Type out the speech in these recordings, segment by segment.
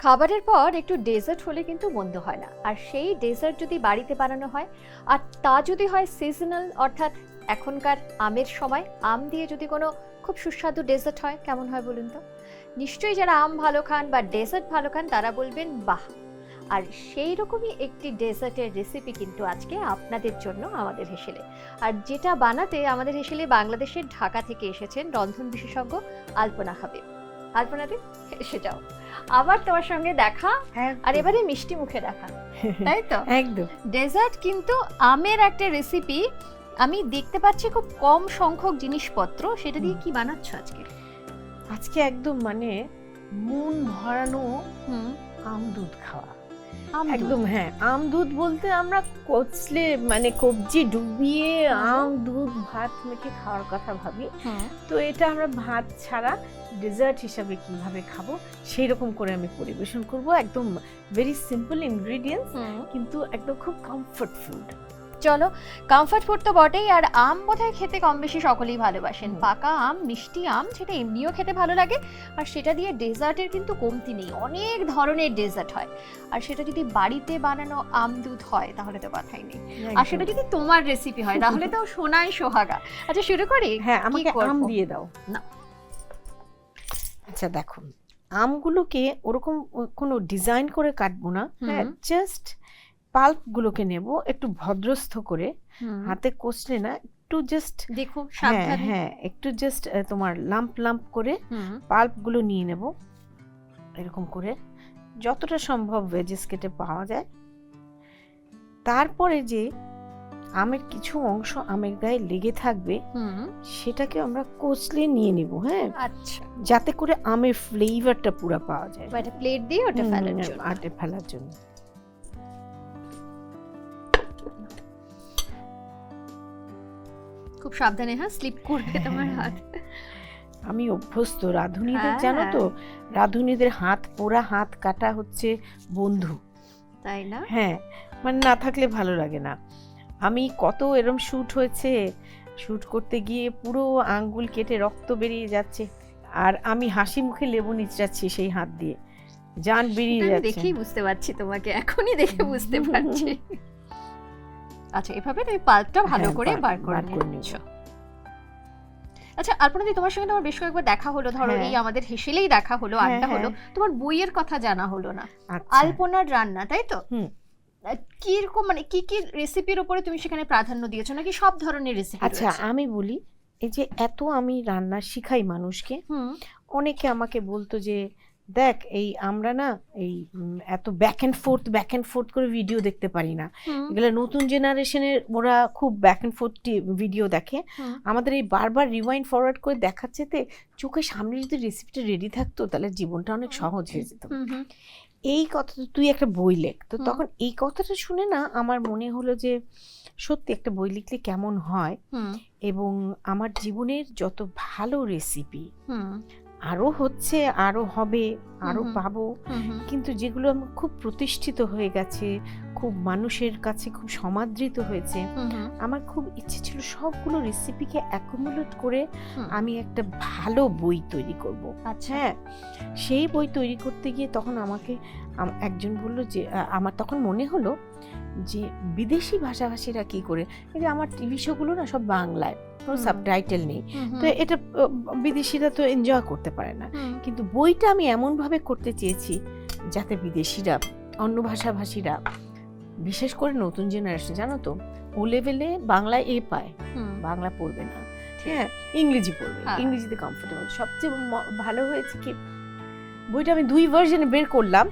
খাবারের পর একটু ডেজার্ট হলে কিন্তু মন্দ হয় না। আর সেই ডেজার্ট যদি বাড়িতে বানানো হয়, আর তা যদি হয় সিজনাল অর্থাৎ এখনকার আমের সময়, আম দিয়ে যদি কোনো খুব সুস্বাদু ডেজার্ট হয়, কেমন হয় বলুন তো? নিশ্চয়ই যারা আম ভালো খান বা ডেজার্ট ভালো খান, তারা বলবেন, বাহ! আর সেই রকমই একটি ডেজার্টের রেসিপি কিন্তু আজকে আপনাদের জন্য আমাদের হেসেলে। আর যেটা বানাতে আমাদের হেসেলে বাংলাদেশের ঢাকা থেকে এসেছেন রন্ধন বিশেষজ্ঞ আলপনা হাবিব। আলপনা দি। এসে যাও। আবার তোমার সঙ্গে দেখা আর এবারে মিষ্টি মুখে দেখা। তাই তো? একদম। ডেজার্ট কিন্তু আমের একটা রেসিপি আমি দেখতে পাচ্ছি খুব কম সংখ্যক জিনিসপত্র। সেটা দিয়ে কি বানাচ্ছ আজকে? আজকে একদম মানে মন ভরানো হুম। আম দুধ খাওয়া। একদম হ্যাঁ আম দুধ বলতে আমরা কচলে মানে কবজি ডুবিয়ে আম দুধ ভাত মেখে খাওয়ার কথা ভাবি। তো এটা আমরা ভাত ছাড়া ডেজার্ট হিসাবে কীভাবে খাব সেই রকম করে আমি পরিবেশন করব। একদম ভেরি সিম্পল ইনগ্রেডিয়েন্টস কিন্তু একদম খুব কমফর্ট ফুড চলো কমফর্ট ফুড তো বটেই আর আম বোধহয় খেতে কম বেশি সকলেই ভালোবাসেন। পাকা আম মিষ্টি আম সেটা এমনিও খেতে ভালো লাগে আর সেটা দিয়ে ডেজার্টের কিন্তু কমতি নেই অনেক ধরনের ডেজার্ট হয়। আর সেটা যদি বাড়িতে বানানো আম দুধ হয় তাহলে তো কথাই নেই। আর সেটা যদি তোমার রেসিপি হয় তাহলে তো সোনাই সোহাগা। আচ্ছা শুরু করি? হ্যাঁ আমাকে আম দিয়ে দাও। না। আচ্ছা দেখো আমগুলোকে ওরকম কোনো ডিজাইন করে কাটবো না। হ্যাঁ জাস্ট পাল্পগুলোকে নেব একটু ভদ্রস্থ করে। হাতে কষলে না একটু জাস্ট দেখো হ্যাঁ হ্যাঁ একটু জাস্ট তোমার লাম্প লাম্প করে পাল্পগুলো নিয়ে নেব। এরকম করে যতটা সম্ভব ভেজেস কেটে পাওয়া যায়। তারপরে যে আমের কিছু অংশ আমের গায়ে লেগে থাকবে সেটাকে আমরা কচলে নিয়ে নিব হ্যাঁ? আচ্ছা। যাতে করে আমের ফ্লেভারটা পুরো পাওয়া যায়। প্লেট দিয়ে ওটা ফেলার জন্য। আটে ফেলার জন্য। খুব সাবধানে হ্যাঁ? স্লিপ করবে তোমার হাত। আমি অভ্যস্ত। রাঁধুনিদের হ্যাঁ, জানো তো? হ্যাঁ। রাঁধুনিদের হাত পোড়া হাত কাটা হচ্ছে বন্ধু। তাই না? হ্যাঁ মানে না থাকলে ভালো লাগে না। আমি কত এরম শ্যুট হয়েছে। শ্যুট করতে গিয়ে পুরো আঙ্গুল কেটে রক্ত বেরিয়ে যাচ্ছে। আর আমি হাসি মুখে লেবু নিচড়াচ্ছি সেই হাত দিয়ে। জান বেরিয়ে যাচ্ছে দেখেই বুঝতে পারছি তোমাকে। এখনই দেখে বুঝতে পারছি। আচ্ছা এভাবে তুমি পাল্পটা ভালো হ্যাঁ, করে বার- করে নিচ্ছ। আচ্ছা আলপনাদি তোমার সঙ্গে তোমার বেশ কয়েকবার দেখা হলো ধরো হ্যাঁ। এই আমাদের হেসেলেই দেখা হলো হ্যাঁ, আড্ডা হলো। তোমার বইয়ের কথা জানা হলো না। আচ্ছা। আলপনার রান্না তাই তো? কীরকম মানে কি কি রেসিপির উপরে তুমি সেখানে প্রাধান্য দিয়েছ নাকি সব ধরনের রেসিপি আচ্ছা আমি বলি এই যে এত আমি রান্না শিখাই মানুষকে হুম। অনেকে আমাকে বলতো যে দেখ এই আমরা না এই এত back and forth back and forth করে ভিডিও দেখতে পারি না। এগুলো নতুন জেনারেশনের ওরা খুব ব্যাক অ্যান্ড ফোর্থ ভিডিও দেখে। আমাদের এই বারবার রিওয়াইন্ড ফরওয়ার্ড করে দেখাচ্ছে তে চোখের সামনে যদি রেসিপিটা রেডি থাকতো তাহলে জীবনটা অনেক সহজ হয়ে যেত। এই কথাটা তুই একটা বই লেখ। তো তখন এই কথাটা শুনে না আমার মনে হলো যে সত্যি একটা বই লিখলে কেমন হয়? এবং আমার জীবনের যত ভালো রেসিপি আরও হচ্ছে আরও হবে আরও হুম। পাবো। কিন্তু যেগুলো খুব প্রতিষ্ঠিত হয়ে গেছে খুব মানুষের কাছে খুব সমাদৃত হয়েছে। আমার খুব ইচ্ছে ছিল সবগুলো রেসিপিকে অ্যাকুমুলেট করে আমি একটা ভালো বই তৈরি করব। আচ্ছা। হ্যাঁ সেই বই তৈরি করতে গিয়ে তখন আমাকে একজন বলল যে আমার তখন মনে হলো যে বিদেশি ভাষাভাষীরা কি করে? এই যে আমার টিভি শোগুলো না সব বাংলায় কোনো। সাবটাইটেল নেই। তো এটা বিদেশিরা তো এনজয় করতে পারে না। কিন্তু বইটা আমি এমনভাবে করতে চেয়েছি যাতে বিদেশিরা অন্য ভাষাভাষীরা বিশেষ করে নতুন জেনারেশন জানো তো? ও লেভেলে বাংলায় এ পায়। বাংলা পড়বে না। হ্যাঁ ইংরেজি পড়বে হ্যাঁ। ইংরেজিতে কমফোর্টেবল সবচেয়ে ভালো হয়েছে কি? বইটা আমি দুই ভার্জনে বের করলাম।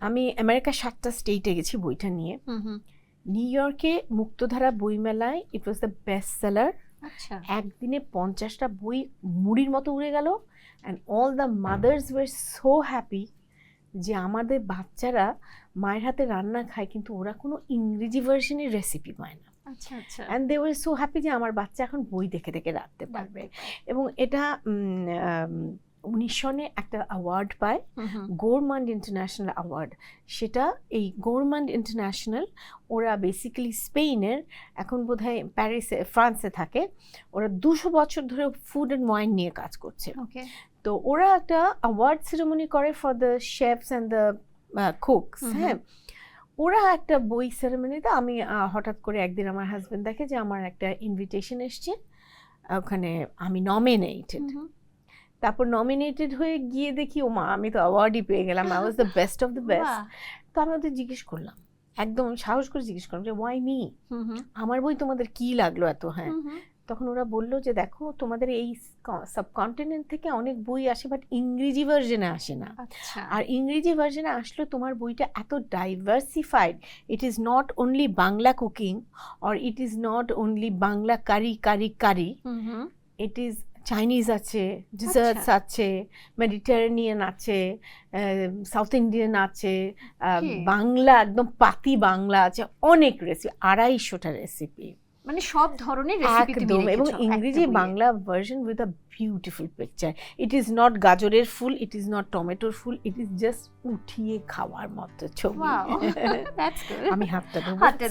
আমি আমেরিকার সাতটা স্টেটে গেছি বইটা নিয়ে। নিউ ইয়র্কে মুক্তধারা বইমেলায় it was the best seller একদিনে পঞ্চাশটা বই মুড়ির মতো উড়ে গেল। And all the mothers were so happy যে আমাদের বাচ্চারা মায়ের হাতে রান্না খায় কিন্তু ওরা কোনো ইংরেজি ভার্সনের রেসিপি পায় না। আচ্ছা আচ্ছা। And they were so happy যে আমার বাচ্চা এখন বই দেখে দেখে রাখতে পারবে। এবং এটা উনিশ সনে একটা অ্যাওয়ার্ড পায় গোরমান্ড ইন্টারন্যাশনাল অ্যাওয়ার্ড সেটা এই গোরমান্ড ইন্টারন্যাশনাল ওরা বেসিক্যালি স্পেনের এখন বোধহয় প্যারিসে ফ্রান্সে থাকে। ওরা দুশো বছর ধরে ফুড অ্যান্ড ওয়াইন নিয়ে কাজ করছে। তো ওরা একটা অ্যাওয়ার্ড সেরেমনি করে for the chefs and the cooks. হ্যাঁ? ওরা একটা বই সেরেমনিতে আমি হঠাৎ করে একদিন আমার হাজব্যান্ড দেখে যে আমার একটা ইনভিটেশন এসছে। ওখানে আমি নমিনেটেড তারপর নমিনেটেড হয়ে গিয়ে দেখি ও মা আমি তো অ্যাওয়ার্ডই পেয়ে গেলাম। I was the best of the best তো আমি ওদের জিজ্ঞেস করলাম একদম সাহস করে জিজ্ঞেস করলাম যে ওয়াই মি আমার বই তোমাদের কি লাগল এত? হ্যাঁ। তখন ওরা বলল যে দেখো তোমাদের এই সাবকন্টিনেন্ট থেকে অনেক বই আসে বাট ইংরেজি ভার্জনে আসে না। আচ্ছা। আর ইংরেজি ভার্জনে আসলে তোমার বইটা এত diversified it is not only Bangla cooking or it is not only Bangla curry curry curry hmm hmm. It is Chinese আছে ডিজার্টস আচ্ছা। আছে মেডিটেরেনিয়ান আছে সাউথ ইন্ডিয়ান আছে বাংলা একদম পাতি বাংলা আছে অনেক রেসিপি আড়াইশোটা রেসিপি মানে সব ধরনের রেসিপি তুমি একদম এবং ইংরেজি Bangla version with a beautiful picture it is not গাজরের ফুল ইট ইজ নট টমেটোর ফুল ইট ইজ জাস্ট উঠিয়ে খাওয়ার মতো ছবি। Wow, that's good. আমি হাতটা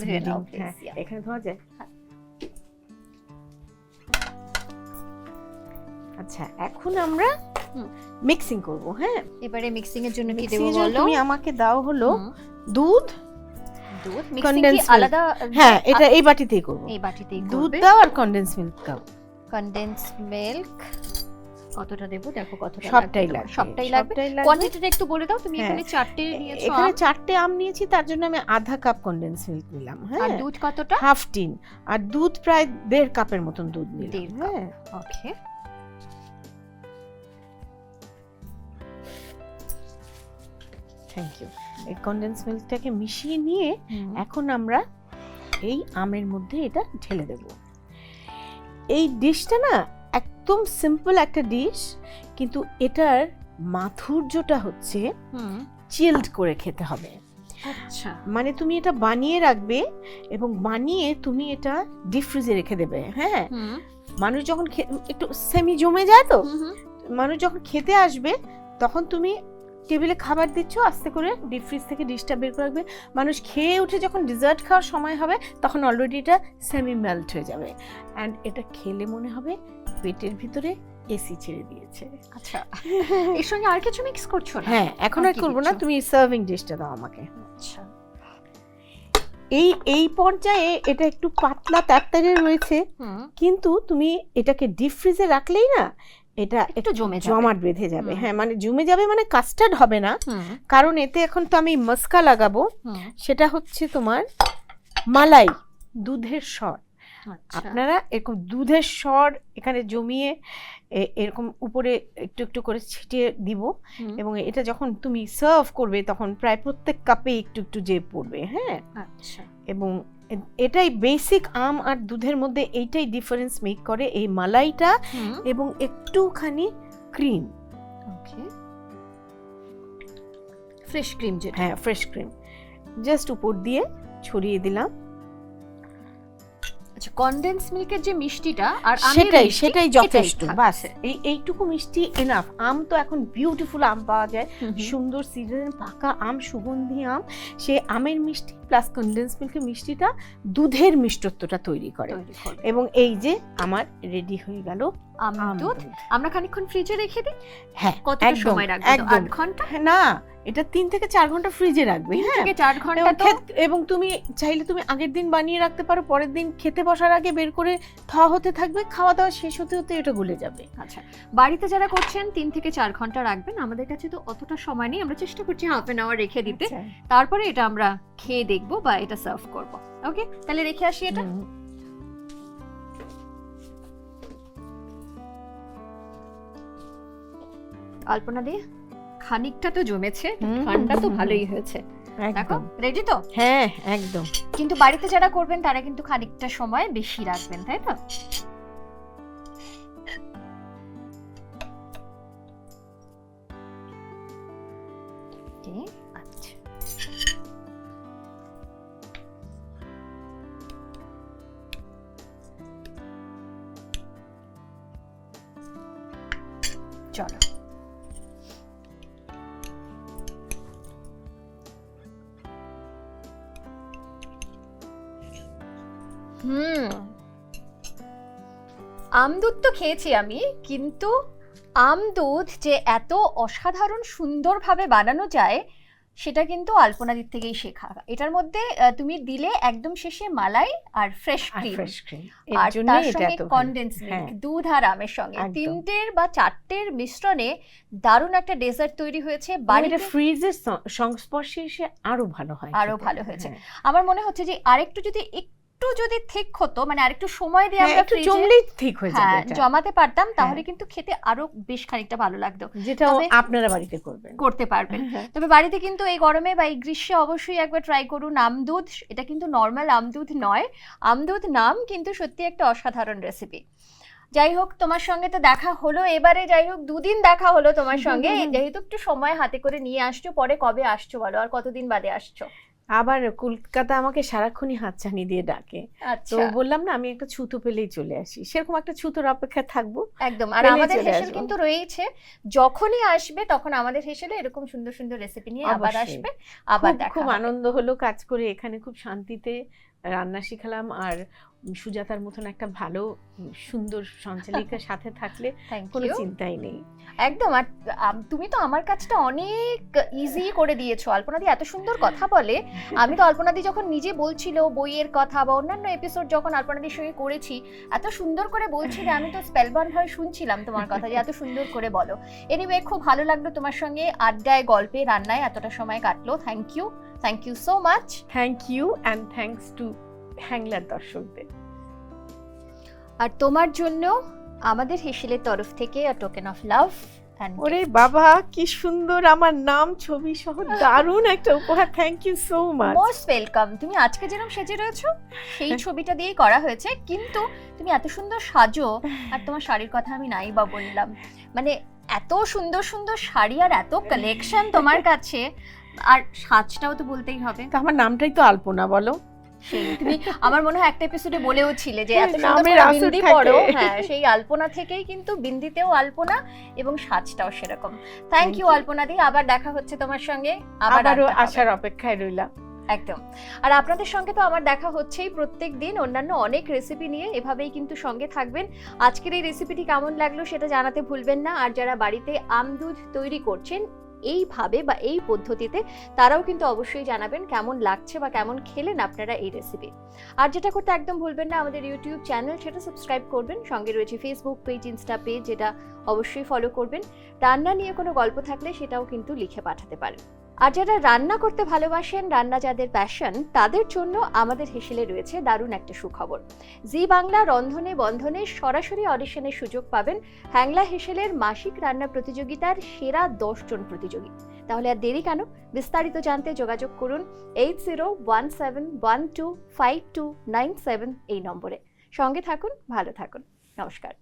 ধুয়ে please, হ্যাঁ. এখানে ধোয়া যায়। আচ্ছা এখন আমরা মিক্সিং করব হ্যাঁ? এবারে মিক্সিং এর জন্য কি দেবো বলো? তুমি আমাকে দাও হলো দুধ দুধ মিক্সিং কি আলাদা হ্যাঁ এটা এই বাটিতেই করব। এই বাটিতেই দুধ দাও আর কনডেন্স মিল্ক দাও। কনডেন্স মিল্ক কতটা দেবো? দেখো কতটা সবটাই। লাগবে সবটাই লাগবে। কোয়ান্টিটিটা একটু বলে দাও তুমি হ্যাঁ। এখানে চারটে নিয়েছো এখানে চারটে আম নিয়েছি তার জন্য আমি আধা কাপ কনডেন্স মিল্ক নিলাম হ্যাঁ? আর দুধ কতটা? Half tin. আর দুধ প্রায় দেড় কাপের মতন দুধ নিলাম। হ্যাঁ? ওকে থ্যাংক ইউ এই কন্ডেন্স মিল্কটাকে মিশিয়ে নিয়ে এখন আমরা এই আমের মধ্যে এটা ঢেলে দেব। এই ডিশটা না একদম সিম্পল একটা ডিশ কিন্তু এটার মাধুর্যটা হচ্ছে চিল্ড করে খেতে হবে। আচ্ছা। মানে তুমি এটা বানিয়ে রাখবে এবং বানিয়ে তুমি এটা ডিপ ফ্রিজে রেখে দেবে হ্যাঁ? মানুষ যখন একটু সেমি জমে যায় তো। মানুষ যখন খেতে আসবে তখন তুমি টেবিলে খাবার দিচ্ছ আস্তে করে ডিপ ফ্রিজ থেকে ডিশটা বের করে রাখবে। মানুষ খেয়ে উঠে যখন ডিজার্ট খাওয়ার সময় হবে তখন অলরেডি এটা সেমি মেল্ট হয়ে যাবে। অ্যান্ড এটা খেলে মনে হবে পেটের ভিতরে এসি ছেড়ে দিয়েছে। আচ্ছা এর সঙ্গে আর কিছু মিক্স করছ না? হ্যাঁ এখন আর করব না তুমি সার্ভিং ডিশটা দাও আমাকে। আচ্ছা। এই এই পর্যায়ে এটা একটু পাতলা তাড়াতাড়ি রয়েছে কিন্তু তুমি এটাকে ডিপ ফ্রিজে রাখলেই না এটা একটু জমে যাবে। জমাট বেঁধে যাবে। হ্যাঁ মানে জমে যাবে মানে কাস্টার্ড হবে না। কারণ এতে এখন তো আমি মস্কা লাগাবো। সেটা হচ্ছে তোমার মালাই দুধের স্বর আচ্ছা। আপনারা এরকম দুধের স্বর এখানে জমিয়ে এরকম উপরে একটু একটু করে ছিটিয়ে দিব। এবং এটা যখন তুমি সার্ভ করবে তখন প্রায় প্রত্যেক কাপে একটু একটু যে পড়বে। হ্যাঁ? আচ্ছা। এবং এটাই বেসিক আম আর দুধের মধ্যে এইটাই ডিফারেন্স মেক করে এই মালাইটা এবং একটুখানি ক্রিম ওকে ফ্রেশ ক্রিম যেটা। হ্যাঁ ফ্রেশ ক্রিম জাস্ট উপর দিয়ে ছড়িয়ে দিলাম। আচ্ছা কনডেন্স মিল্কের যে মিষ্টিটা আর সেটাই সেটাই যথেষ্ট। বাস এই এইটুকু মিষ্টি এনাফ আম তো এখন বিউটিফুল আম পাওয়া যায়। সুন্দর সিজন পাকা আম সুগন্ধি আম। সে আমের মিষ্টি প্লাস কনডেন্স মিল্কের মিষ্টিটা দুধের মিষ্টত্বটা তৈরি করে। এবং এই যে আমার রেডি হয়ে গেল দুধ। আমরা খানিকক্ষণ ফ্রিজে রেখে দিই? হ্যাঁ একদম সময় রাখব? আধ ঘণ্টা? হ্যাঁ, না এটা তিন থেকে চার ঘণ্টা ফ্রিজে রাখবে হ্যাঁ। থেকে চার ঘণ্টা এবং তুমি চাইলে তুমি আগের দিন বানিয়ে রাখতে পারো পরের দিন খেতে বসার আগে বের করে থা হতে থাকবে খাওয়া দাওয়া শেষ হতে হতে এটা গলে যাবে। আচ্ছা বাড়িতে যারা করছেন তিন থেকে চার ঘণ্টা রাখবেন। আমাদের কাছে তো অতটা সময় নেই আমরা চেষ্টা করছি হাফ এন আওয়ার রেখে দিতে। আচ্ছা। তারপরে এটা আমরা খেয়ে দেখব বা এটা সার্ভ করব। ওকে তাহলে রেখে আসি এটা। আলপনা দিয়ে। খানিকটা তো জমেছে ঠান্ডা তো ভালোই হয়েছে। দেখো রেডি তো? হ্যাঁ একদম। কিন্তু বাড়িতে যারা করবেন তারা কিন্তু খানিকটা সময় বেশি রাখবেন তাই তো? Okay, চলো। হুম। আমদুধ তো খেয়েছি আমি, কিন্তু আম দুধ যে এত অসাধারণ সুন্দরভাবে বানানো যায় সেটা কিন্তু আলপনাদির থেকেই শেখা। এটার মধ্যে তুমি দিলে একদম শেষে মালাই আর ফ্রেশ ক্রিম আর তার সঙ্গে কনডেন্স হ্যাঁ। মিল্ক দুধ আর আমের সঙ্গে। তিনটের বা চারটের মিশ্রণে দারুণ একটা ডেজার্ট তৈরি হয়েছে। বাড়িতে ফ্রিজের সংস্পর্শে এসে আরও ভালো হয় আরও ভালো হয়েছে। হ্যাঁ। আমার মনে হচ্ছে যে আরেকটু যদি একটু যদি ঠিক হতো মানে আরেকটু সময় দিয়ে হ্যাঁ, আমরা একটু জমলেই ঠিক হয়ে যাবে হ্যাঁ জমাতে পারতাম তাহলে হ্যাঁ। কিন্তু খেতে আরও বেশ খানিকটা ভালো লাগতো। যেটা আপনারা বাড়িতে করবেন। করতে পারবেন। তবে বাড়িতে কিন্তু এই গরমে বা এই গ্রীষ্মে অবশ্যই একবার ট্রাই করুন আমদুধ। এটা কিন্তু নর্মাল আমদুধ নয়। আমদুধ নাম কিন্তু সত্যি একটা অসাধারণ রেসিপি যাই হোক তোমার সঙ্গে তো দেখা হলো। এবারে যাই হোক দুদিন দেখা হলো তোমার সঙ্গে। যেহেতু একটু সময় হাতে করে নিয়ে আসছো পরে কবে আসছো বলো? আর কতদিন বাদে আসছো? আবার কলকাতা আমাকে সারাক্ষণই হাতছানি দিয়ে ডাকে। তো আচ্ছা। বললাম না আমি একটা ছুতো পেলেই চলে আসি। সেরকম একটা ছুতোর অপেক্ষা থাকব। একদম। আর আমাদের হেসেল কিন্তু রয়েছে যখনই আসবে তখন আমাদের হেসেলে এরকম সুন্দর সুন্দর রেসিপি নিয়ে আবার আসবে আবার দেখা খুব আনন্দ হলো কাজ করে এখানে খুব শান্তিতে রান্না শিখালাম আর সুজাতার মতন একটা ভালো সুন্দর সঞ্চালিকার সাথে থাকলে কোনো চিন্তাই নেই। একদম আর তুমি তো আমার কাজটা অনেক ইজি করে দিয়েছ। অল্পনাদি এত সুন্দর কথা বলে। আমি তো অল্পনাদি যখন নিজে বলছিল বইয়ের কথা বা অন্যান্য এপিসোড যখন অল্পনাদির সঙ্গে করেছি এত সুন্দর করে বলছিলে আমি তো স্পেলবান হয়ে শুনছিলাম তোমার কথা যে এত সুন্দর করে বলো। এনিওয়ে খুব ভালো লাগল তোমার সঙ্গে আড্ডায় গল্পে রান্নায় এতটা সময় কাটলো। Thank you thank you so much thank you and thanks to হ্যাংলার দর্শকদের। আর তোমার জন্য আমাদের হেসেলের তরফ থেকে আ টোকেন অফ লাভ ওরে বাবা কি সুন্দর আমার নাম ছবি সহ দারুণ একটা উপহার। Thank you so much most welcome তুমি আজকে যেরকম সেজে রয়েছো সেই ছবিটা দিয়েই করা হয়েছে কিন্তু তুমি এত সুন্দর সাজো আর তোমার শাড়ির কথা আমি নাই বা বললাম। মানে এত সুন্দর সুন্দর শাড়ি আর এত কালেকশন তোমার কাছে আর সাজটাও তো বলতেই হবে। আমার নামটাই তো আলপনা বলো। তুমি আমার মনে হয় একটা এপিসোডে বলেও ছিলে যে এত সুন্দর বিন্দি পড়ো। হ্যাঁ সেই আলপনা থেকেই কিন্তু বিন্দিতেও আলপনা এবং সাজটাও সেরকম। Thank you Alpana di. আবার দেখা হচ্ছে তোমার সঙ্গে। আবার আবারও আসার অপেক্ষায় রইলাম। একদম। আর আপনাদের সঙ্গে তো আমার দেখা হচ্ছেই প্রত্যেক দিন। অন্যান্য অনেক রেসিপি নিয়ে এভাবেই কিন্তু সঙ্গে থাকবেন। আজকের এই রেসিপিটি কেমন লাগল সেটা জানাতে ভুলবেন না। আর যারা বাড়িতে আম দুধ তৈরি করছেন এইভাবে বা এই পদ্ধতিতে তারাও কিন্তু অবশ্যই জানাবেন কেমন লাগছে বা কেমন খেলেন আপনারা এই রেসিপি আর যেটা করতে একদম ভুলবেন না, আমাদের ইউটিউব চ্যানেল সেটা সাবস্ক্রাইব করবেন। সঙ্গে রয়েছে ফেসবুক পেজ ইনস্টা পেজ যেটা অবশ্যই ফলো করবেন। রান্না নিয়ে কোনো গল্প থাকলে সেটাও কিন্তু লিখে পাঠাতে পারেন। আর যারা রান্না করতে ভালোবাসেন, রান্না যাদের প্যাশন তাদের জন্য আমাদের হেসেলে রয়েছে দারুণ একটা সুখবর। জি বাংলা রন্ধনে বন্ধনে সরাসরি অডিশনের সুযোগ পাবেন হ্যাংলা হেসেলের মাসিক রান্না প্রতিযোগিতার সেরা জন প্রতিযোগী। তাহলে আর দেরি কেন? বিস্তারিত জানতে যোগাযোগ করুন eight zero one seven one two five two nine seven এই নম্বরে সঙ্গে থাকুন ভালো থাকুন নমস্কার